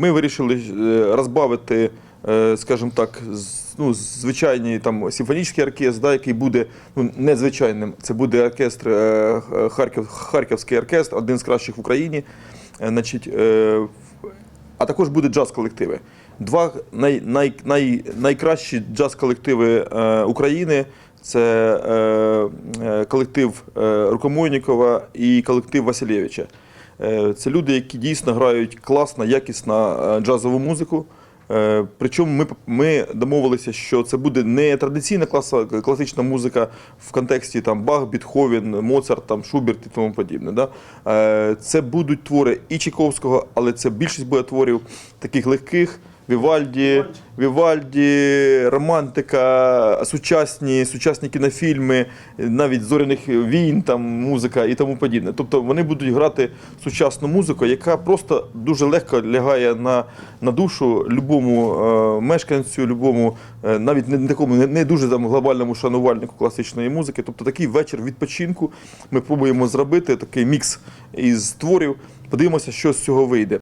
Ми вирішили е, розбавити, е, скажімо так, ну, звичайний там симфонічний оркестр, да, який буде ну, незвичайним. Це буде оркестр е, Харків, Харківський оркестр, один з кращих в Україні. Значить, а також буде джаз-колективи. Два най, най, най, найкращі джаз-колективи України це е, колектив Рукомойнікова і колектив Василєвича. Е, це люди, які дійсно грають класно, якісно е, джазову музику. Е, Причому ми, ми домовилися, що це буде не традиційна класа, класична музика в контексті там Бах, Бітховен, Моцарт, там, Шуберт і тому подібне. Да? Це будуть твори і Чайковського, але це більшість буде творів таких легких. Вівальді, Вівальді, романтика, сучасні, сучасні кінофільми, навіть зоряних війн, там музика і тому подібне. Тобто вони будуть грати сучасну музику, яка просто дуже легко лягає на, на душу любому е, мешканцю, любому, е, навіть не, не такому не, не дуже там глобальному шанувальнику класичної музики. Тобто такий вечір відпочинку ми пробуємо зробити такий мікс із творів. Подивимося, що з цього вийде.